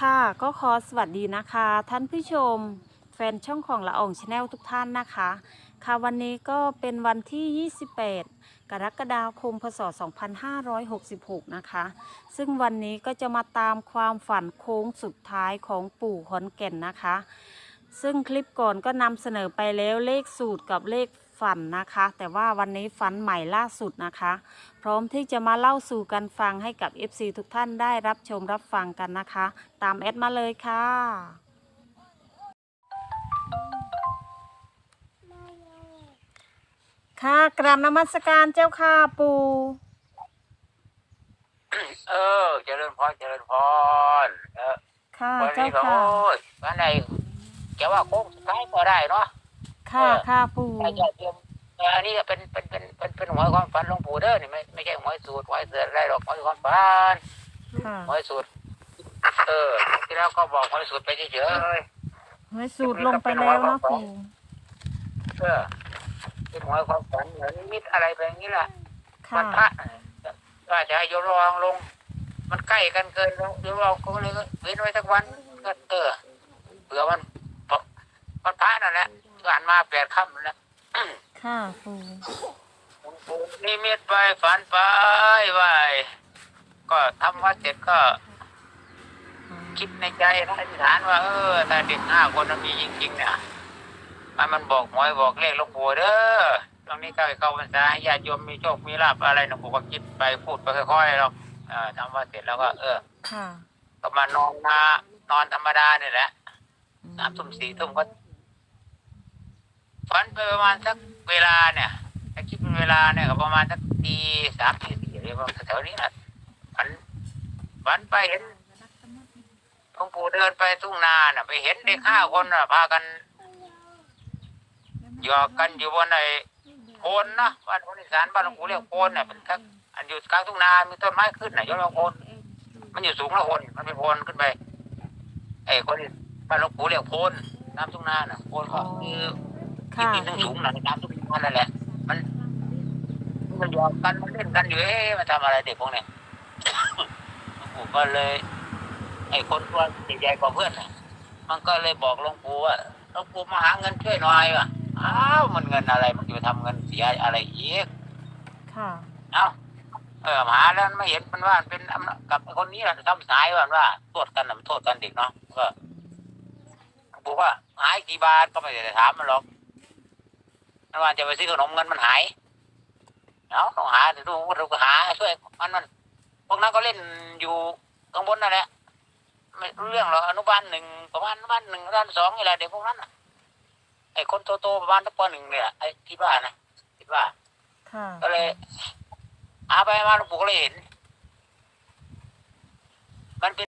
ค่ะก็ขอสวัสดีนะคะ ท่านผู้ชม แฟนช่องของละอองชาแนลทุกท่านนะคะ ค่ะวันนี้ก็เป็นวันที่ 28 กรกฎาคม พศ 2566 นะคะ ซึ่งวันนี้ก็จะมาตามความฝันโค้งสุดท้ายของปู่ขอนแก่นนะคะ ซึ่งคลิปก่อนก็นำเสนอไปแล้วเลขสูตรกับเลข ฝันนะคะ แต่ว่าวันนี้ฝันใหม่ล่าสุดนะคะ พร้อมที่จะมาเล่าสู่กันฟังให้กับ FC ทุกท่านได้รับชมรับฟังกันนะคะ ตามแอดมาเลยค่ะค่ะกราบนมัสการเจ้าค่ะปู่เออเจริญพรเจริญพรเออค่ะวันเจ้านี้ก็ค่ะโอ้ยวันไหนแกว่าโค้งสุดท้ายก็ได้เนาะ ค่ะเออค่ะปู่แต่อย่าเตรียมเอออันนี้ก็เป็นเป็นเป็นเป็นเป็นหวยความฝันหลวงปู่เด้อนี่ไม่ไม่ใช่หวยสูตรหวยเสืออะไรหรอกหวยความฝันค่ะหวยสูตรเออที่แล้วก็บอกหวยสูตรไปเฉยไว้สูตรลงไปแล้วเนาะปู่ๆเออเป็นหวยความฝันเหมือนนิมิตอะไรไปอย่างนี้แหละค่ะวันพระว่าจะให้โยมระวังลง มันใกล้กันเกินแล้วโยมระวังก็เลยเว้นไว้สักวันก็เออเผื่อมันมันพระนั่นแหละ ผ่านมาแปดค่ำนั่นแหละค่ะปู่นิมิตไปฝันไปไหวก็ทำวัดเสร็จก็ คิดในใจนะอธิษฐานว่าเออถ้าเด็กห้าคนมันมีจริงๆเนี่ยมันมันบอกหวยบอกเลขหลวงปู่เด้อตรงนี้ก็ให้เข้าพรรษาให้ญาติโยมมีโชคมีลาภอะไรหลวงปู่ก็คิดไปพูดไปค่อยๆหรอกเออทำวัดเสร็จแล้วก็ เออก็มานอนมานอนธรรมดาเนี่ยแหละสามทุ่มสี่ทุ่มก็ ฝันไปประมาณสักเวลาเนี่ยถ้าคิดเป็นเวลาเนี่ยก็ประมาณสักตีสามตีสี่อะไรประมาณแถวๆนี้นะฝันฝันไปเห็นหลวงปู่เดินไปทุ่งนาน่ะ ไปเห็นเด็กห้าคนน่ะพากันหยอกกันอยู่บนไอ้โคนนะบ้านคนอีสานบ้านหลวงปู่เรียกโคนเนี่ยเป็นทักอันอยู่กลางทุ่งนา มีต้นไม้ขึ้นน่ะยกเรียกโคน มันอยู่สูงละโคนมันเป็นโคนขึ้นไปไอ้คนบ้านหลวงปู่เรียกโคนน้ำทุ่งนาน่ะโคนก็คือ ค่ะที่ดินสูงๆน่ะน้ำทุ่งนานั่นแหละมันมันหยอกกันมันเล่นกันอยู่เอ๊ะมันทำอะไรเด็กพวกเนี้ยหลวงปู่ก็เลยไอ้คนตัวใหญ่ๆกว่าเพื่อนน่ะมันก็เลยบอกหลวงปู่ว่าหลวงปู่มาหาเงินช่วยหน่อยว่ะอ้าวมันเงินอะไรมันจะไปทำเงินเสียอะไรอีกค่ะเอ้าเออหาแล้วไม่เห็นมันว่ามันเป็นอำนาจกับคนนี้แหละทำสายว่ามันว่าโทษกันนะมันโทษกันเด็กเนาะก็บอกว่าหายกี่บาทก็ไม่ได้ถามมันหรอก มันว่าจะไปซื้อขนมเงินมันหายเอาต้องหาดูเราก็หาช่วยมันมันพวกนั้นก็เล่นอยู่ข้างบนนั่นแหละไม่รู้เรื่องหรอกอนุบาลหนึ่งประมาณอนุบาลหนึ่งอนุบาลสองนี่แหละเด็กพวกนั้นน่ะไอ้คนโตๆประมาณตั้งปหนึ่งเนี่ยไอ้ที่บ้านนะคิดว่าค่ะก็เลยอาไปมาหลวงปู่ก็เลยเห็น มันเป็น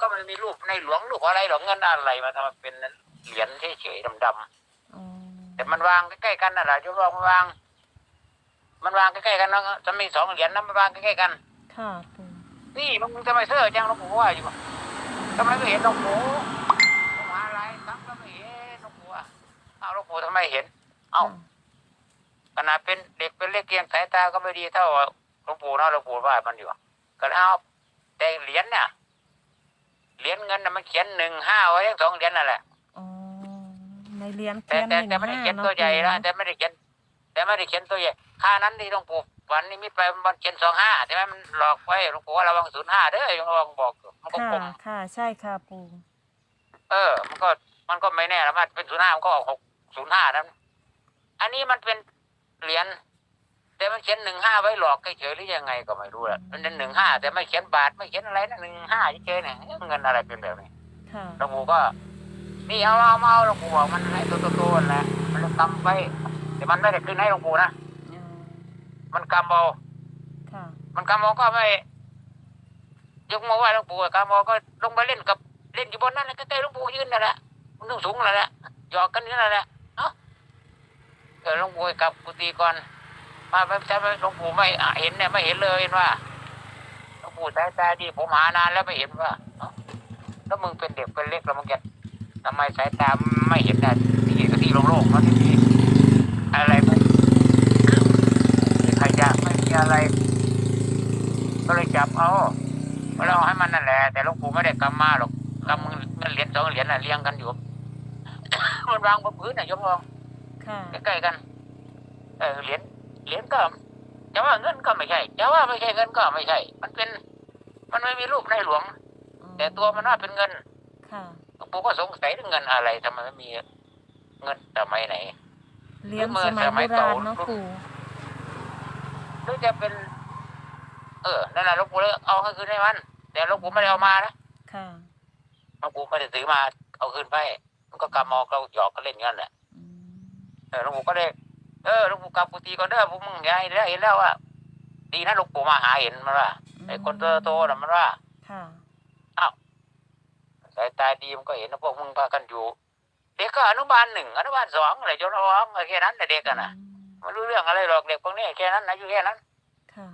ก็มันมีรูปในหลวงรูปอะไรหลวงเงินอะไรมาทำมาเป็นเหรียญเฉยๆดำอ๋อๆ แต่มันวางใกล้ๆกันน่ะแหละโยมลองมันวาง มันวางใกล้ๆกันนะจะมีสองเหรียญนะมันวางใกล้ๆกัน ค่ะปู่นี่มึงจะไม่เสื้อจังหลวงปู่ว่าอยู่ปะทำไมไม่เห็นหลวงปู่ผมหาอะไรครับแล้วไม่เห็นหลวงปู่อะเอาหลวงปู่ทำไมเห็น เอ้าขนาดเป็นเด็กเป็นเล็กเกียงสายตาก็ไม่ดีเท่าหลวงปู่เนาะหลวงปู่ว่ามันอยู่ก็เลยเอาแต่เหรียญเนี่ยเหรียญเงินน่ะมันเขียนหนึ่งห้าไว้ทั้งสองเหรียญนั่นแหละอ๋อ ในเหรียญแต่เทียนหแต่นึ่งแต่ไม่ได้ห้าเขียนเนาะตัวใหญ่นะปู่แต่ไม่ได้เขียนแต่ไม่ได้เขียนตัวใหญ่ค่านั้นที่หลวงปู่วันนี้มิตไปมันเขียนสองห้าใช่ไหมมันหลอกไว้หลวงปู่ว่าระวังศูนย์ห้าเด้อยังระวังบอกอยู่มันก็ค่ะกลมค่ะ ใช่ค่ะปู่เออ มันก็มันก็ไม่แน่ละมันเป็นศูนย์ห้ามันก็ออกหกศูนย์ห้านั้นอันนี้มันเป็นเหรียญแต่มันเขียนหนึ่งห้าไว้หลอกเฉยๆหรือยังไงก็ไม่รู้แหละมันเป็นหนึ่งห้าแต่ไม่เขียนบาทไม่เขียนอะไรนะหนึ่งห้าเฉยๆเนี่ยเงินอะไรเป็นแบบนี้ ค่ะ หลวงปู่ก็ นี่เอาเอามาเอาหลวงปู่บอกมันให้ตัวโตๆนั่นแหละมันจะกำไว้แต่มันไม่ได้คืนให้หลวงปู่นะอ๋อมันกำเอาค่ะ มันกำเอาก็ไม่ยกมือไหว้หลวงปู่อะกำเอาก็ลงไปเล่นกับเล่นอยู่บนนั้นแหละใกล้ๆหลวงปู่ยืนนั่นแหละมันต้องสูงนั่นแหละหยอกกันนี่นั่นแหละเนาะเออหลวงปู่ให้กลับกุฏิก่อนมาไม่ใช่หลวงปู่ไม่เห็นเนี่ยไม่เห็นเลยเห็นว่าหลวงปู่สายตาดีผมหานานแล้วไม่เห็นว่าเอ้าแล้วมึงเป็นเด็กเป็นเล็กแล้วมึงจะ ทำไมสายตาไม่เห็นนะที่ก็ที่โล่งๆเนาะที่มีอะไรไม่มีขยะไม่มีอะไร ก็เลยจับเอาก็เราให้มันนั่นแหละ แต่หลวงปู่ไม่ได้กำมาหรอกอกำมือมันเหรียญสองเหรียญน่ะเรียงกันอยู่มันวางบนพื้นน่ะยกลองค่ะใกล้ๆกัน เออเหรียญเหรียญก็จะว่าเงินก็ไม่ใช่จะว่าไม่ใช่เงินก็ไม่ใช่ มันเป็น มันไม่มีรูปในหลวง แต่ตัวมันว่าเป็นเงิน ค่ะ หลวงปู่ก็สงสัยเรื่องเงินอะไรทำไมไม่มีเงินสมัยไหนเหรียญเมื่อสมัยสมัโบยราเก่าณเนาะปู่หรือจะเป็น เออนั่นแหละหลวงปู่เลยเอาให้คืนให้มัน แต่หลวงปู่ไม่ได้เอามานะค่ะหลวงปู่ไม่ได้ถือมาเอาคืนไปมันก็กำมอก็หยอกก็เล่นกันแหละอืมเออหลวงปู่ก็เลยเออหลวงปู่กลับกุฏิก่อนเด้อพวกมึงอย่าให้ได้เห็นแล้วว่าดีนะหลวงปู่มาหาเห็นมันว่าไอ้คนโตๆน่ะมันว่าค่ะ สายตาดีมันก็เห็นนะพวกมึงพากันอยู่ เด็กก็อนุบาลหนึ่งอนุบาลสองอะไรจนร้องแค่นั้นแต่เด็กกันนะอืมไม่รู้เรื่องอะไรหรอกเด็กพวกนี้แค่นั้นนะอยู่แค่นั้นค่ะ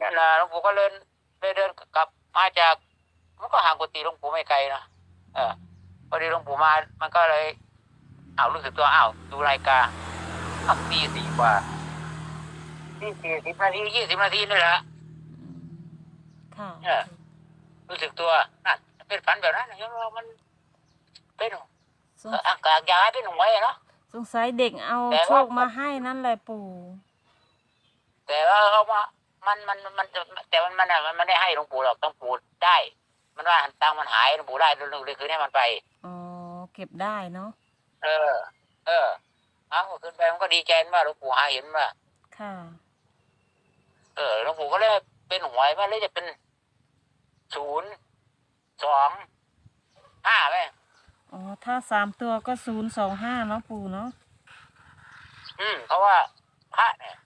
นั่นนะหลวงปู่ก็เลยไปเดินกลับมาจากมันก็ห่างกุฏิหลวงปู่ไม่ไกลนะเออพอดีหลวงปู่มา มันก็เลยอ้าวรู้สึกตัวอ้าวดูรายการอ้าวตีสี่กว่าตีสี่สิบนาทียี่สิบนาทีนี่แหละอืมค่ะเออรู้สึกตัวนั่น เป็นฝันแบบนั้นนะยังว่ามันเป็นสงอากาศย้ายเป็นหน่วยอะเนาะสงสัยเด็กเอาแต่ว่าโชคมาให้นั่นแหละปู่แต่ว่าเขาว่ามันมันมันจะแต่มันมันอะมันไม่ได้ให้หลวงปู่หรอกหลวงปู่ได้ มันว่าตังค์มันหายหลวงปู่ได้หลวงปู่เลยคืนให้มันไปอ๋อเก็บได้เนาะเออ เออเอาคืนไปมันก็ดีใจว่าหลวงปู่หาเห็นว่าค่ะ เออหลวงปู่ก็เลยเป็นหวยว่าเลยจะเป็นศูนย์ สองห้าไหมอ๋อ ถ้าสามตัวก็ศูนย์สองห้าเนาะปู่เนาะ อืมเพราะว่าพระเนี่ย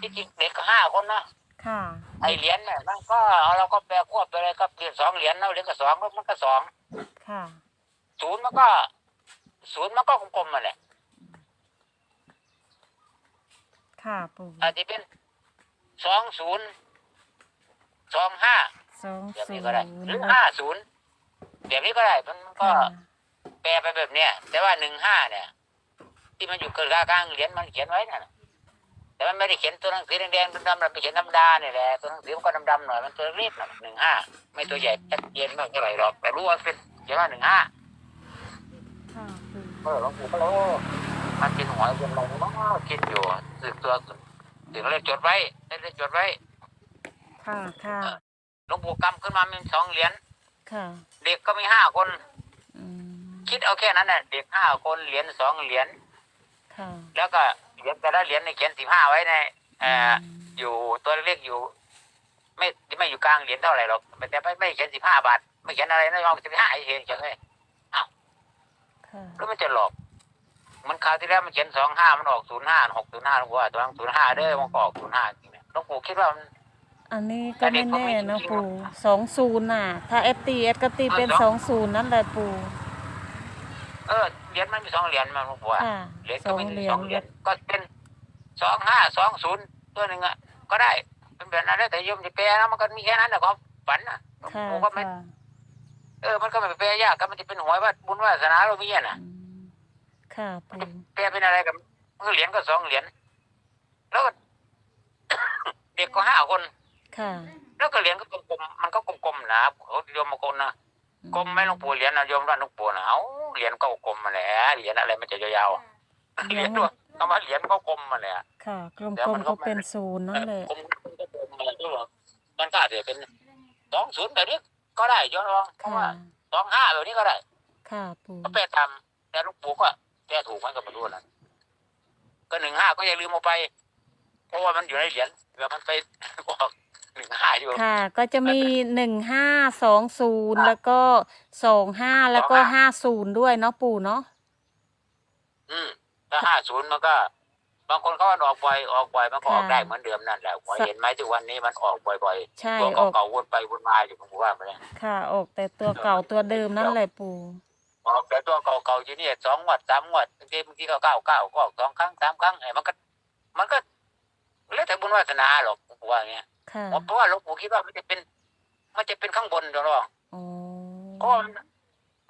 ที่จริงเด็กก็ห้าคนนะค่ะ ไอเหรียญเนี่ยมันก็เอาเราก็แปลควบไปเลยครับเหรียญสองเหรียญนะเหรียญก็สองมันก็สองค่ะ ศูนย์มันก็ ศูนย์มันก็กลมๆมาแหละค่ะปู่อาจจะเป็นสองศูนย์สองห้า สองแบบศูนี้นย์ก็ได้หรือห้าศูนย์แบบนี้ก็ได้มันก็ค่ะแปลไปแบบเนี้ยแต่ว่าหนึ่งห้าเนี่ย ที่มันอยู่เกินกลางๆเหรียญมันเขียนไว้น่ะแต่มันไม่ได้เขียนตัวหนังสือแดงๆดำๆมันไปเขียนธรรมดาเนี่ยแหละตัวหนังสือมันก็ดำๆหน่อยมันตัวเล็กหน่อยหนึ่งห้าไม่ตัวใหญ่ชัดเจนมากเท่าไหร่หรอกแต่รู้ว่าเป็นเขียนว่าหนึ่งห้า ค่ะปู่เออหลวงปู่ก็รู้มันกินหวยเป็นอะไรมั้งคิดอยู่สึกตัวถึงเลยจดไว้ได้เลยจดไว้ ค่ะค่ะ หลวงปู่กำขึ้นมามีสองเหรียญค่ะ เด็กก็มีห้าคน อืมคิดเอาแค่นั้นน่ะเด็กห้าคนเหรียญสองเหรียญค่ะ แล้วก็เหรียญแต่ละเหรียญในเขียนสิบห้าไว้ในเอ่ออยู่ตัวเล็กๆอยู่ ไม่ไม่อยู่กลางเหรียญเท่าไหร่หรอกแต่ไม่ไม่เขียนสิบห้าบาทไม่เขียนอะไรนะยอมสิบห้าไอ้เขียนเขียนเลยค่ะ แล้วมันจะหลอก มันคราวที่แล้วมันเขียนสองห้ามันออกศูนย์ห้าหกศูนย์ห้าหลวงปู่ว่าตัวนั้นศูนย์ห้าเด้อมันก็ออกศูนย์ห้าจริงๆหลวงปู่คิดว่ามัน อันนี้ก็ไม่แน่เนาะปู่สองศูนย์น่ะ ถ้าเอสตีเอสก็ตีเป็นสองศูนย์นั่นแหละปู่ เออเหรียญมันมีสองเหรียญมันหลวงปู่ว่าค่ะเหรียญสก็องมีเหรียสญองเหรียญก็เป็นสองห้าสองศูนย์ตัวหนึ่งอะก็ได้เป็นแบบนั้นแล้วแต่โยมจะแปลนะมันก็มีแค่นั้นแหละความฝันนะหลวงค่ะปู่ก็ไม่ค่ะเออ มันก็ไม่แปลยากก็มันจะเป็นหวยว่าบุญวาสนาเรามีอะนะอืมค่ะปู่แปลเป็นอะไรกับมันก็เหรียญก็สองเหรียญแล้วก็เด็กก็ห้าคน ค่ะแล้วก็เหรียญก็กลมๆมันก็กลมๆนะเขาโยมมาคนนะกลมไหม่หลวงปู่เหรียญนะโยมว่าหลวงปู่นะเอาเหรียญก็กลมมาแหละเหรียญอะไรมันจะยาวๆเหรียญด้วยคำว่าเหรียญก็กลมมาแหละค่ะกลเดี๋ยวมมันๆก็ก็เป็นศูนย์นั่นแหละผมก็ผมมันก็บอกมันก็อาจจะเป็นสองศูนย์แบบนี้ก็ได้ย้อนลองเพราะค่ะว่าสองห้าแบบนี้ก็ได้ ค่ะปู่ก็แปลทำแต่หลูกปู่ก็แปลถูกมันก็ไม่รู้นะก็หนึ่งห้าก็อย่าลืมเอาไป เพราะว่ามันอยู่ในเหรียญเดี๋ยวมันไปออก หนึ่งห้าอยู่ ค่ะ ก็จะมีหนึ่งห้าสองศูนย์แล้วก็สองห้าแล้วก็ห้าศูนย์ด้วยเนาะปู่เนาะอืมถ้าห้าศูนย์มันก็ บางคนเขาว่าออกบ่อยออกบ่อยมันก็ออกได้เหมือนเดิมนั่นแหละผมเห็นไหมทุกวันนี้มันออกบ่อยใช่ๆตัวออกเก่าๆวนไปวนมาอยู่ผมว่าไปเลยค่ะ ออกแต่ตัวเก่าตัวเดิมนั่นแหละปู่ออกแต่ตัวเก่าๆอยู่นี่สองงวดสามงวดบางทีบางทีก็เก้าเก้าก็ออกสองครั้งสามครั้งไอ้มันก็ มันก็แล้วแต่บุญวาสนาหรอกผมว่าอย่างเงี้ย ค่ะเพราะว่าหลวงปู่คิดว่ามันจะเป็น มันจะเป็นข้างบนเดี๋ยวรออ๋อเพราะว่ามัน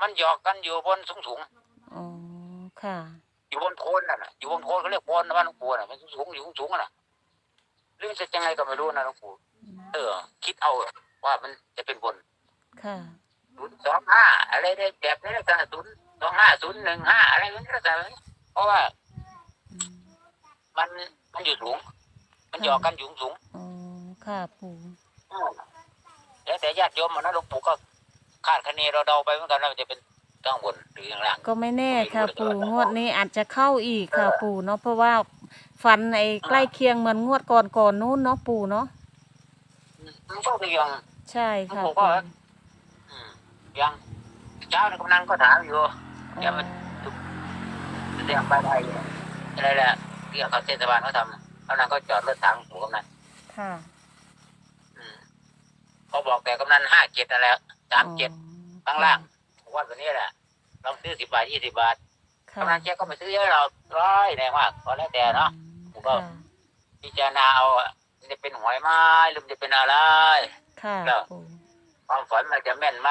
มันหยอกกันอยู่บนสูงสูงอ๋อค่ะๆอยู่บนโคนน่ะนะอยู่บนโคนเขาเรียกโคนนะบ้านหลวงปู่น่ะมันสูงๆอยู่สูงๆน่ะเรื่องจะยังไงก็ไม่รู้นะหลวงปู่เออ คิดเอาว่ามันจะเป็นบน ค่ะศูนย์สองห้าอะไรได้แบบนี้ลักษณะศูนย์สองห้าศูนย์หนึ่งห้าอะไรนี้ลักษณะนี้เพราะว่าอืมมันมันอยู่สูง มันหยอกกันอยู่สูงอ๋อ ค่ะปู่อืมแล้วแต่ญาติโยมมันนะหลวงปู่ก็คาดคะเนเราเดาไปเหมือนกันว่ามันจะเป็นข้างบนหรือข้างล่างก็ไม่แน่ค่ะ ปู่งวดนี้อาจจะเข้าอีกค่ะ ปู่เนาะเพราะว่าฟันไอ้ใกล้เคียงเหมือนงวดก่อนก่อนๆนู้นเนาะปู่เนาะมันก็ยังใช่ค่ะผมก็ปู่อืมยังเจ้าในกำนันก็ถามอยู่อย่ามาเรียกไปได้อะไรแหละเรียกเขาเทศบาลเขาทำกำนันก็จอดรถถังหมู่กำนันค่ะอืม เขาบอกแต่กำนันห้าเจ็ดนั่นแหละสามเจ็ดข้างล่างผมว่าตัวนี้แหละลองซื้อสิบบาทยี่สิบบาทค่ะกำนันแกก็ไม่ซื้อเยอะเราร้อยแรงมากก็แล้วแต่เนาะผมก็ค่ะพิจารณาเอาอะมันจะเป็นหวยไม้หรือมันจะเป็นอะไรค่ะแล้วปู่ความฝันมันจะแม่นไหม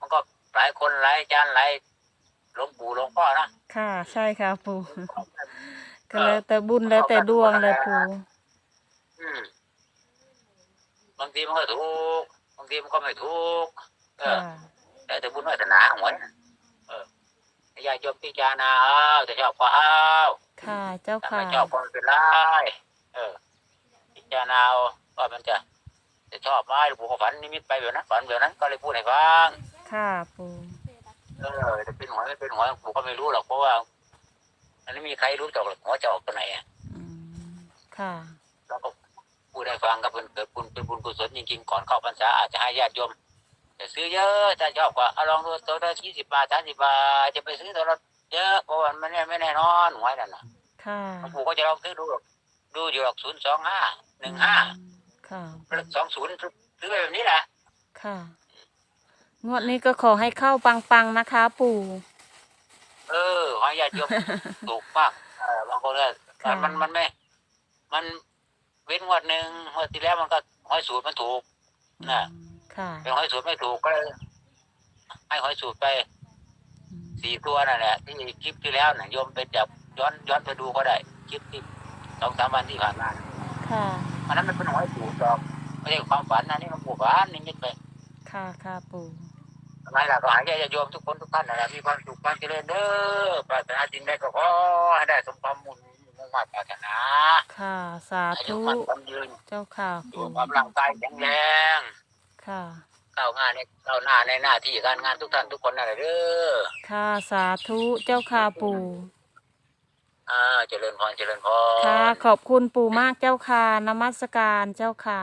มันก็หลายคนหลายอาจารย์หลายหลวงปู่หลวงพ่อนะค่ะ ใช่ค่ะปู่ก็แล้วแต่บุญแล้วแต่ดวงเลยปู่อืม บางทีมันก็ถูกบางทีมันก็ไม่ถูกเอค่ะอแต่แต่บุญวาสนาหวยเออญาติโยมพิจารณาเอาจะชอบก็เอาค่ะ เจ้าถ้าค่ะ ไม่ชอบก็ไม่เป็นไรเออ พิจารณาเอาว่ามันจะจะชอบไหมหลวงปู่ก็ฝันนิมิตไปแบบนั้นฝันแบบนั้นก็เลยพูดให้ฟัง ค่ะปู่เออจะเป็นหวยไม่เป็นหวยหลวงปู่ก็ไม่รู้หรอกเพราะว่าอันนี้มีใครรู้จักหรอกหัวจะออกตัวไหนอะอืมค่ะแล้วก็ พูดให้ฟังก็เป็นเกิดบุญเป็นบุญกุศลจริงๆก่อนเข้าพรรษาอาจจะให้ญาติโยมจะซื้อเยอะถ้าชอบก็เอาลองดูตัวละยี่สิบบาทสามสิบบาทจะไปซื้อตัวละเยอะเพราะว่ามันไม่แน่ไม่แน่นอนหวยนั่นน่ะค่ะหลวงปู่ก็จะลองซื้อดูหรอกดูอยู่หรอกศูนย์สองห้าหนึ่งห้าค่ะสองศูนย์ซื้อไปแบบนี้แหละค่ะงวดนี้ก็ขอให้เข้าปังๆนะคะ ปู่ เออขอให้ญาติโยมถูกมากเออบางคนก็ค่ะมันมันไม่ มัน เว้นงวดหนึ่งงวดที่แล้วมันก็หอยสูตรมันถูกน่ะค่ะ เป็นหอยสูตรไม่ถูกก็เลยให้หอยสูตรไปสี่ตัวนั่นแหละที่คลิปที่แล้วน่ะโยมไปจับย้อนย้อนไปดูก็ได้คลิปที่สองสามวันที่ผ่านมาค่ะ อันนั้นมันเป็นหอยสูตรหรอกไม่ใช่ความฝันนะนี่มันผู้ฝันนี่มิตไปค่ะค่ะปู่ทำไมล่ะก็หายญาติโยมทุกคนทุกท่านนะมีความสุขความเจริญเด้อปรารถนาสิ่งใดก็ขอให้ได้สมความมุ่งมุ่งมั่นปรารถนา ค่ะสาอายุธุมันความยืนเจ้าค่ะสุปู่ขภาพร่างกายแข็งแรงค่ะก้าวงานในก้าวหน้าในหน้าที่การงานทุกท่านทุกคนนั่นแหละเด้อค่ะสาธุเจ้าค่ะปู่อ่าเจริญพรเจริญพร ค่ะขอบคุณปู่มากเจ้าค่ะนมัสการเจ้าค่ะ